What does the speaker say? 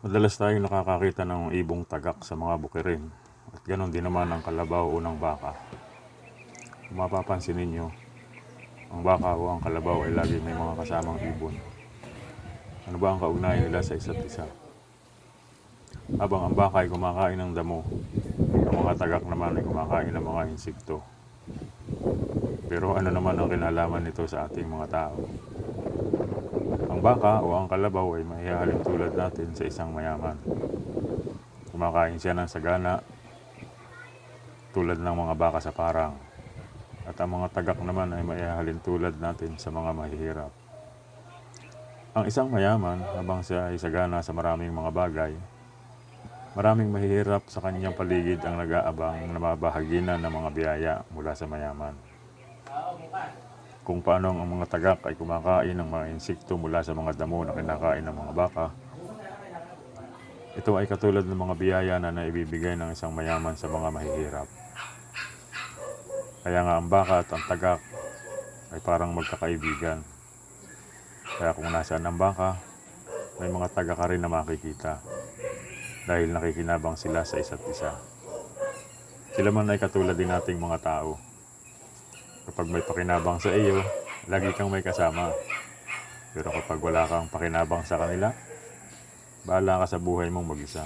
Madalas tayong nakakakita ng ibong tagak sa mga bukirin. At ganon din naman ang kalabaw o ng baka. Kung mapapansin ninyo, ang baka o ang kalabaw ay lagi may mga kasamang ibon. Ano ba ang kaugnayan nila sa isa't isa? Habang ang baka ay kumakain ng damo, ang mga tagak naman ay kumakain ng mga insekto. Pero ano naman ang kinalaman nito sa ating mga tao? Ang baka o ang kalabaw ay mahihaling tulad natin sa isang mayaman. Kumakain siya ng sagana tulad ng mga baka sa parang. At ang mga tagak naman ay maihalin tulad natin sa mga mahihirap. Ang isang mayaman, habang siya ay sagana sa maraming mga bagay, maraming mahihirap sa kanyang paligid ang nag-aabang na mabahaginan ng mga biyaya mula sa mayaman. Kung paano ang mga tagak ay kumakain ng mga insekto mula sa mga damo na kinakain ng mga baka, ito ay katulad ng mga biyaya na naibibigay ng isang mayaman sa mga mahihirap. Kaya nga ang baka at ang tagak ay parang magkakaibigan. Kaya kung nasaan ang baka, may mga taga ka rin na makikita dahil nakikinabang sila sa isa't isa. Sila man ay katulad din nating mga tao. Kapag may pakinabang sa iyo, lagi kang may kasama. Pero kapag wala kang pakinabang sa kanila, bahala ka sa buhay mong mag-isa.